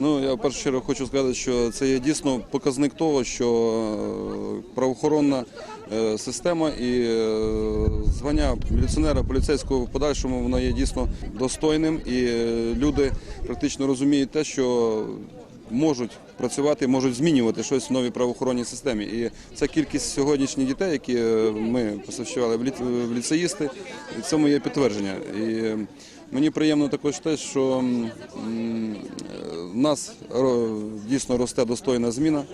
Ну я в першу чергу хочу сказати, що це є дійсно показник того, що е, правоохоронна е, система і е, звання міліціонера поліцейського в подальшому воно є дійсно достойним, і люди практично розуміють те, що можуть працювати, можуть змінювати щось в новій правоохоронній системі. І ця кількість сьогоднішніх дітей, які е, ми посвящали в лі- в ліцеїсти, цьому є підтвердження. І е, мені приємно також те, що м, в нас дійсно росте достойна зміна.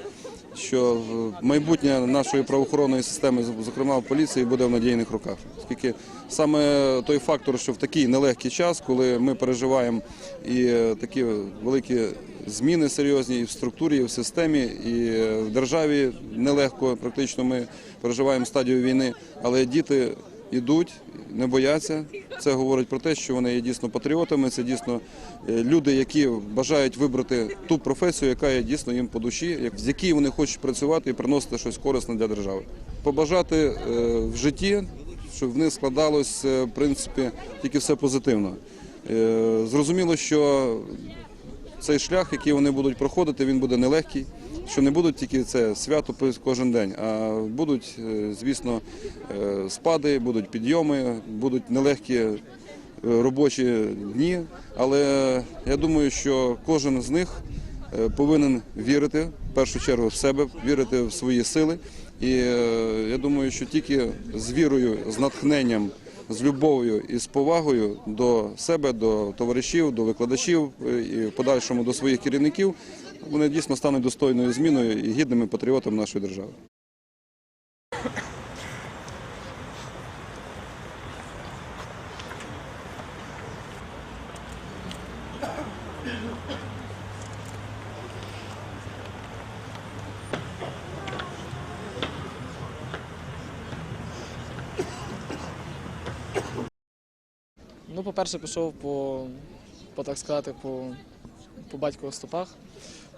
Що майбутнє нашої правоохоронної системи, зокрема в поліції, буде в надійних руках. Оскільки саме той фактор, що в такий нелегкий час, коли ми переживаємо і е, такі великі зміни серйозні і в структурі, і в системі, і е, в державі нелегко, практично ми переживаємо стадію війни, але діти йдуть, не бояться. Це говорить про те, що вони є дійсно патріотами. Це дійсно е, люди, які бажають вибрати ту професію, яка є дійсно їм по душі, з якій вони хочуть працювати і приносити щось корисне для держави. Побажати е, в житті, щоб в них складалось в принципі тільки все позитивно. Зрозуміло, що цей шлях, який вони будуть проходити, він буде нелегкий. Що не будуть тільки це свято кожен день, а будуть, е, звісно, е, спади, будуть підйоми, будуть нелегкі е, робочі дні. Але я думаю, що кожен з них повинен вірити в першу чергу в себе, вірити в свої сили. І я думаю, що тільки з вірою, з натхненням з любов'ю і з повагою до себе, до товаришів, до викладачів е, і в подальшому до своїх керівників, вони дійсно стануть достойною зміною і гідними патріотами нашої держави. Ну, по-перше, пішов по, по так сказати, по, по батькових стопах.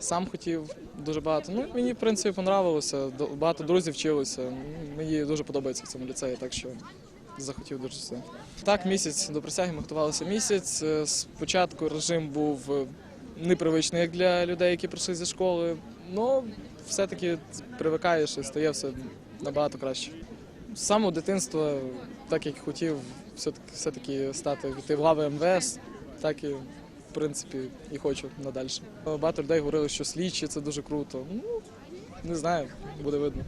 Сам хотів дуже багато. Ну, мені, в принципі, понравилося. Багато друзів вчилося. Мені дуже подобається в цьому ліцеї, так що захотів дуже все. Так, місяць до присяги ми готувалися місяць. Е, Спочатку режим був е, непривичний як для людей, які прийшли зі школи. Ну, все-таки привикаєш і стає все набагато краще. З самого дитинства, так як хотів все-таки, все-таки стати йти в лави МВС, так і в принципі і хочу надальше. Багато людей говорили, що слідчі це дуже круто. Ну, не знаю, буде видно.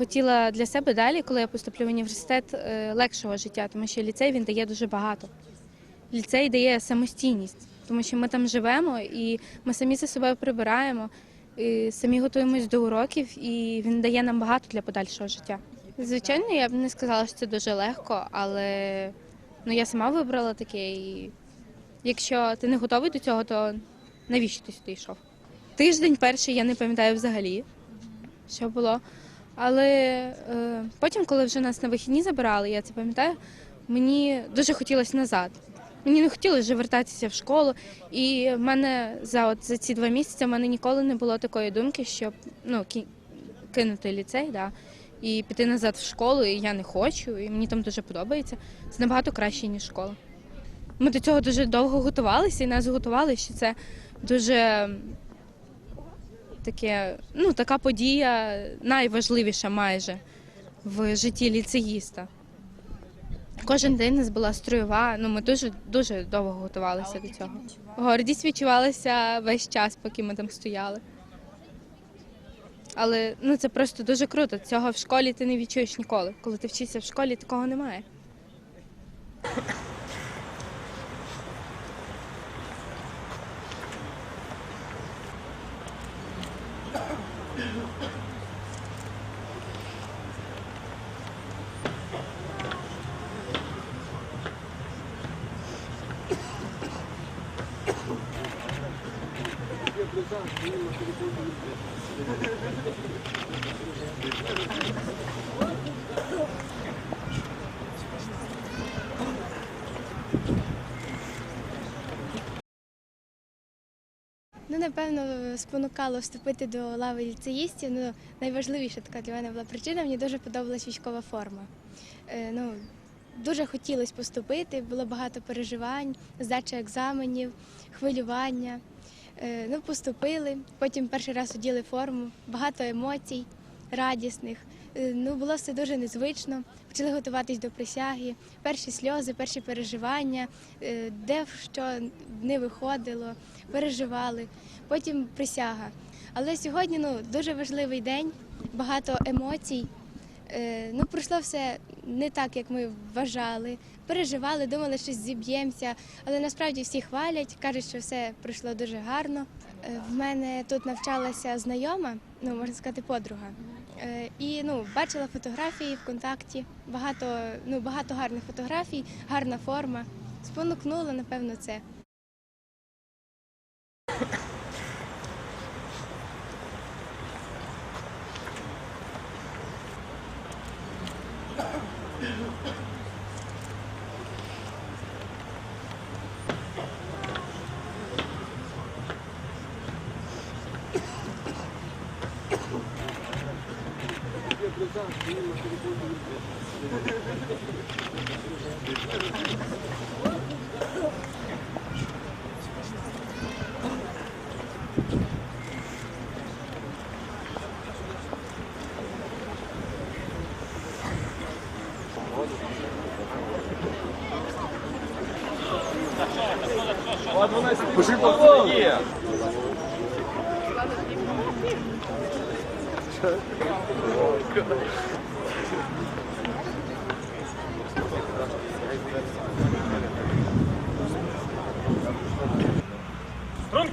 Хотіла для себе далі, коли я поступлю в університет, е, легшого життя, тому що ліцей він дає дуже багато. Ліцей дає самостійність, тому що ми там живемо і ми самі за собою прибираємо, і самі готуємось до уроків, і він дає нам багато для подальшого життя. Звичайно, я б не сказала, що це дуже легко, але ну, я сама вибрала таке. І якщо ти не готовий до цього, то навіщо ти сюди йшов? Тиждень перший я не пам'ятаю взагалі, що було. Але е, потім, коли вже нас на вихідні забирали, я це пам'ятаю, мені дуже хотілося назад. Мені не хотілося вже вертатися в школу. І в мене за, от, за ці два місяці в мене ніколи не було такої думки, щоб ну, ки- кинути ліцей да, і піти назад в школу, і я не хочу, і мені там дуже подобається. Це набагато краще, ніж школа. Ми до цього дуже довго готувалися, і нас готували, що це дуже таке, ну, така подія найважливіша майже в житті ліцеїста. Кожен день у нас була строєва, ну ми дуже дуже довго готувалися до цього. Гордість відчувалася весь час, поки ми там стояли. Але ну, це просто дуже круто. Цього в школі ти не відчуєш ніколи. Коли ти вчишся в школі, такого немає. Ну, напевно, спонукало вступити до лави ліцеїстів. Ну, найважливіша така для мене була причина. Мені дуже подобалась військова форма. Е, ну, дуже хотілося поступити, було багато переживань, здача екзаменів, хвилювання. Е, ну, поступили, потім перший раз оділи форму, багато емоцій радісних. Е, ну, було все дуже незвично. Почали готуватись до присяги, перші сльози, перші переживання, е, де що не виходило, переживали. Потім присяга. Але сьогодні ну, дуже важливий день, багато емоцій. Е, ну, пройшло все не так, як ми вважали. Переживали, думали, що зіб'ємося, але насправді всі хвалять, кажуть, що все пройшло дуже гарно. Е, в мене тут навчалася знайома, ну можна сказати, подруга. Е, і ну, бачила фотографії ВКонтакті, багато, ну, багато гарних фотографій, гарна форма. Спонукнуло, напевно, це.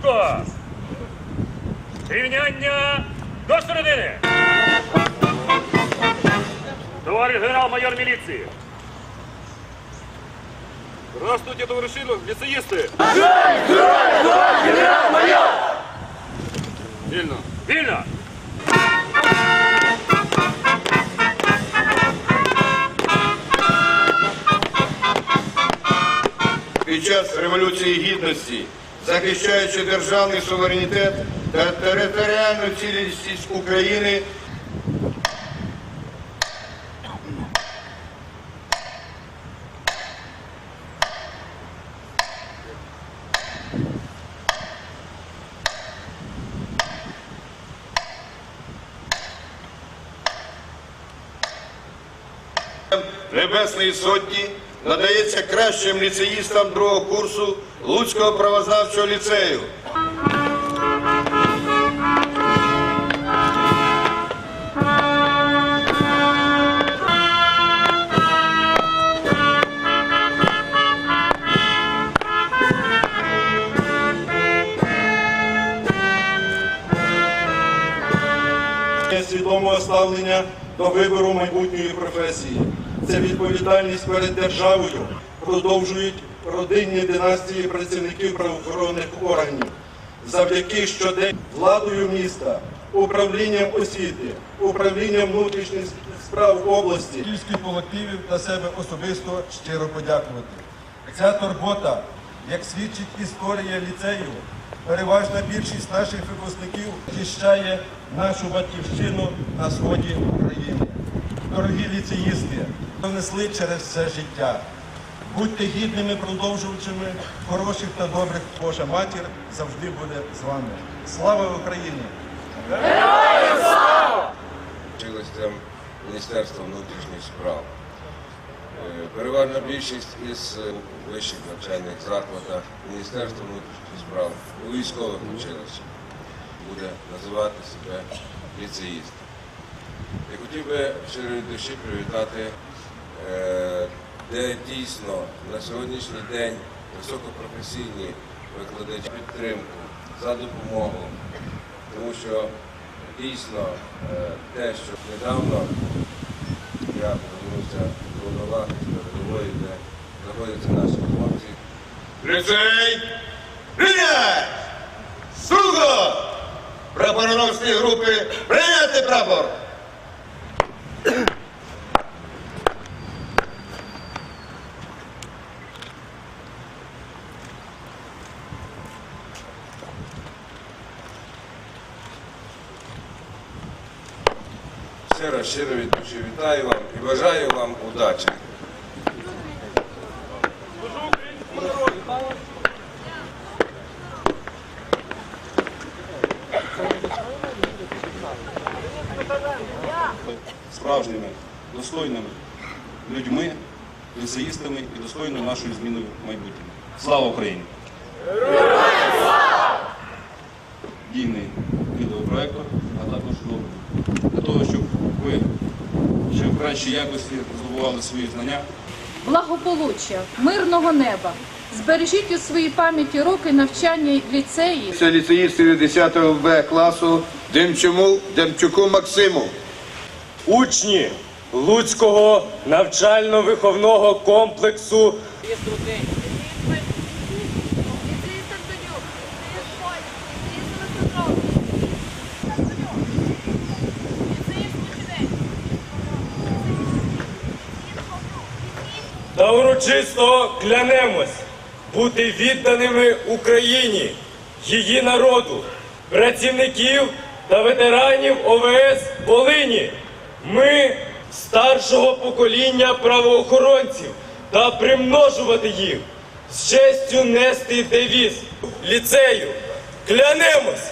Струнко! Рівняння до середини! Товариш генерал-майор міліції! Здравствуйте, товариші ліцеїсти! Генерал-майор! Вільно. Вільно! під час Революції Гідності, захищаючи державний суверенітет та територіальну цілісність України, Небесної Сотні надається кращим ліцеїстам другого курсу Луцького правознавчого ліцею. свідомого ставлення до вибору майбутньої професії. Це відповідальність перед державою, продовжують родинні династії працівників правоохоронних органів. Завдяки щодень владою міста, управлінням освіти, управлінням внутрішніх справ області, київських колективів та себе особисто щиро подякувати. Ця турбота, як свідчить історія ліцею, переважна більшість наших випускників захищає нашу батьківщину на сході України. Дорогі ліцеїсти, внесли через все життя. Будьте гідними продовжувачами хороших та добрих. Божа матір завжди буде з вами. Слава Україні! Училищем Міністерства внутрішніх справ. Е, Переважна більшість із е, вищих навчальних закладів Міністерства внутрішніх справ у військових училищах буде називати себе ліцеїстом. Я хотів би щиро від душі привітати, де дійсно на сьогоднішній день високопрофесійні викладачі підтримку за допомогу, тому що дійсно е, те, що недавно я повернувся до Уваги з передової, де знаходяться наші хлопці. Ліцей! Рівня! Струнко! запасні групи прийняти прапор. Щиро, від душі вітаю вам і бажаю вам удачі. справжніми, достойними людьми, ліцеїстами і достойною нашою зміною майбутнього. Слава Україні! Дійний відеопроектор, а також ну, для того, щоб ви кращій якості здобували свої знання. благополуччя, мирного неба. Збережіть у своїй пам'яті роки навчання в ліцеї. Це ліцеїстів 10 Б класу Демчому, Демчуку Максиму. учні Луцького навчально-виховного комплексу та урочисто клянемось бути відданими Україні, її народу, працівників та ветеранів ОВС Волині. Ми старшого покоління правоохоронців та примножувати їх, з честю нести девіз ліцею. Клянемось!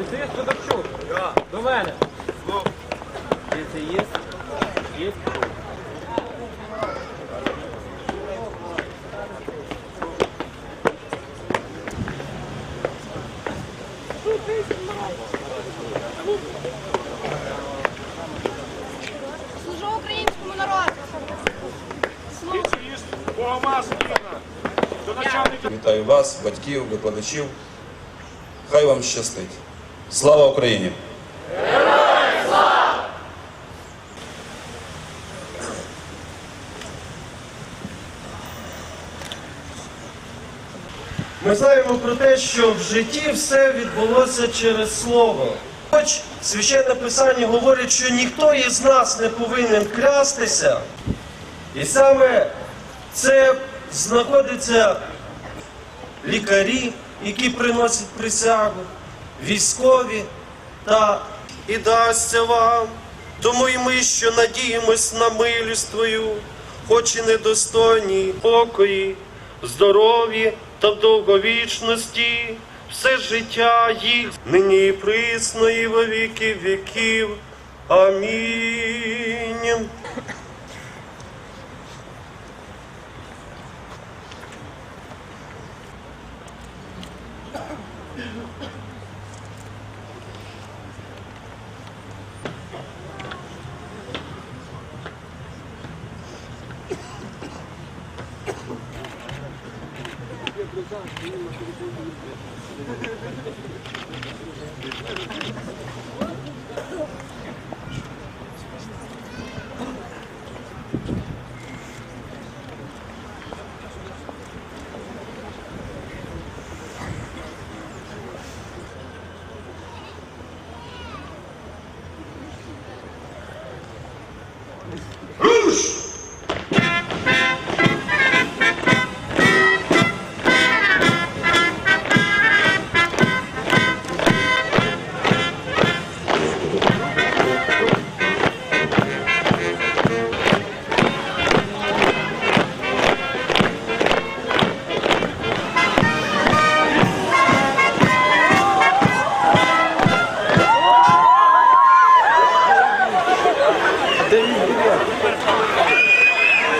Ліцеїст Федорчук, до мене. є. є. Вітаю вас, батьків, викладачів. Хай вам щастить. Слава Україні! Ми знаємо про те, що в житті все відбулося через слово. Хоч священне писання говорить, що ніхто із нас не повинен клястися, і саме це знаходяться лікарі, які приносять присягу, військові та і дасться вам. Тому і ми, що надіємось на милість Твою, хоч і недостойні покої, здоров'ї та довговічності, все життя їх нині і присно во віки віків. Амінь. Thank you.